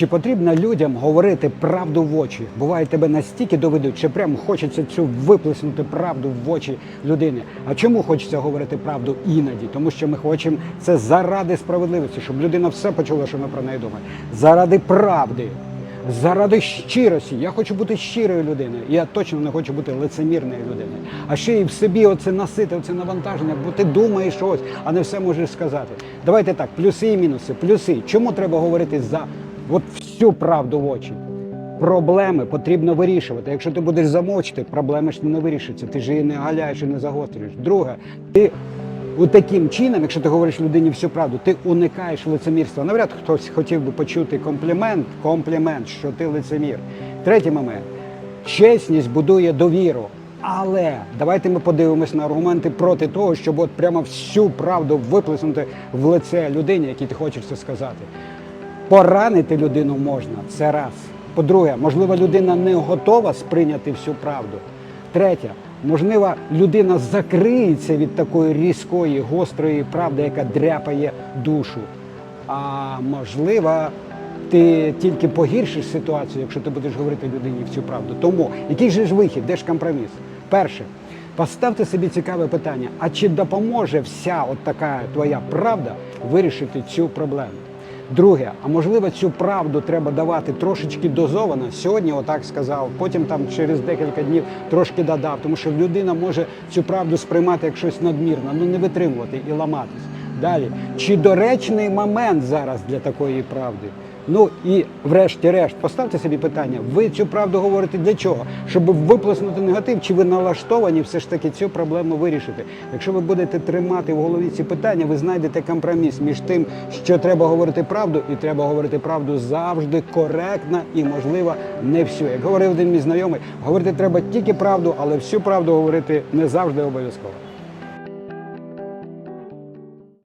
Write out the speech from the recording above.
Чи потрібно людям говорити правду в очі? Буває, тебе настільки доведуть, що прям хочеться цю виплеснути правду в очі людини. А чому хочеться говорити правду іноді? Тому що ми хочемо це заради справедливості, щоб людина все почула, що ми про неї думаємо. Заради правди. Заради щирості. Я хочу бути щирою людиною. Я точно не хочу бути лицемірною людиною. А ще й в собі оце носити, оце навантаження, бо ти думаєш щось, а не все можеш сказати. Давайте так, плюси і мінуси. Плюси. Чому треба говорити за от всю правду в очі? Проблеми потрібно вирішувати. Якщо ти будеш замовчити, проблеми ж не вирішаться. Ти ж її не галяєш і не загострюєш. Друге, ти у таким чином, якщо ти говориш людині всю правду, ти уникаєш лицемірства. Навряд хтось хотів би почути комплімент, комплімент, що ти лицемір. Третій момент. Чесність будує довіру. Але давайте ми подивимось на аргументи проти того, щоб от прямо всю правду виплеснути в лице людині, якій ти хочеш це сказати. Поранити людину можна, це раз. По-друге, можливо, людина не готова сприйняти всю правду. Третє, можливо, людина закриється від такої різкої, гострої правди, яка дряпає душу. А можливо, ти тільки погіршиш ситуацію, якщо ти будеш говорити людині всю правду. Тому який же ж вихід, де ж компроміс? Перше, поставте собі цікаве питання: а чи допоможе вся от така твоя правда вирішити цю проблему? Друге, а можливо, цю правду треба давати трошечки дозовано. Сьогодні отак сказав, потім там через декілька днів трошки додав, тому що людина може цю правду сприймати як щось надмірне, ну не витримувати і ламатись. Далі, чи доречний момент зараз для такої правди? Ну і врешті-решт, поставте собі питання: ви цю правду говорите для чого? Щоб виплеснути негатив, чи ви налаштовані все ж таки цю проблему вирішити? Якщо ви будете тримати в голові ці питання, ви знайдете компроміс між тим, що треба говорити правду, і треба говорити правду завжди коректно і, можливо, не всю. Як говорив один мій знайомий, говорити треба тільки правду, але всю правду говорити не завжди обов'язково.